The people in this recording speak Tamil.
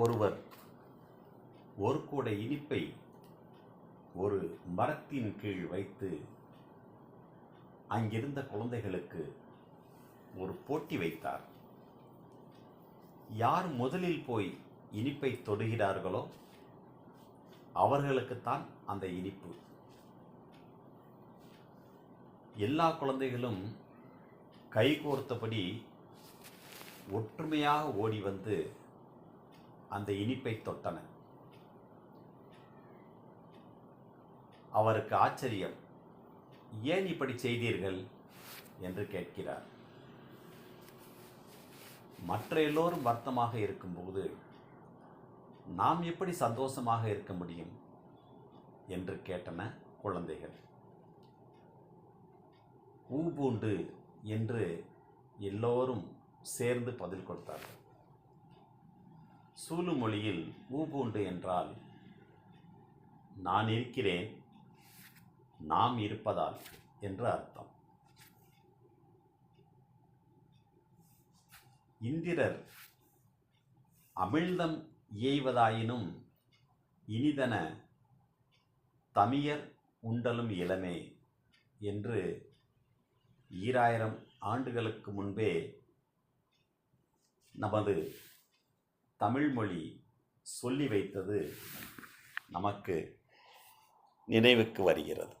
ஒருவர் ஒரு கூட இனிப்பை ஒரு மரத்தின் கீழ் வைத்து அங்கிருந்த குழந்தைகளுக்கு ஒரு போட்டி வைத்தார். யார் முதலில் போய் இனிப்பை தொடுகிறார்களோ அவர்களுக்குத்தான் அந்த இனிப்பு. எல்லா குழந்தைகளும் கைகோர்த்தபடி ஒற்றுமையாக ஓடி வந்து அந்த இனிப்பை தொட்டன. அவருக்கு ஆச்சரியம் ஏன் இப்படி செய்தீர்கள்? என்று கேட்கிறார். மற்ற எல்லோரும் வருத்தமாக இருக்கும்போது நாம் எப்படி சந்தோஷமாக இருக்க முடியும்? என்று கேட்டன குழந்தைகள். ஊபூண்டு என்று எல்லோரும் சேர்ந்து பதில் கொடுத்தார்கள். சூலு மொழியில் ஊபூண்டு என்றால் நான் இருக்கிறேன் நாம் இருப்பதால் என்று அர்த்தம். இந்திரர் அமிழ்தம் இயைவதாயினும் இனிதன தமியர் உண்டலும் இளமே என்று ஈராயிரம் ஆண்டுகளுக்கு முன்பே நமது தமிழ்மொழி சொல்லி வைத்தது நமக்கு நினைவுக்கு வருகிறது.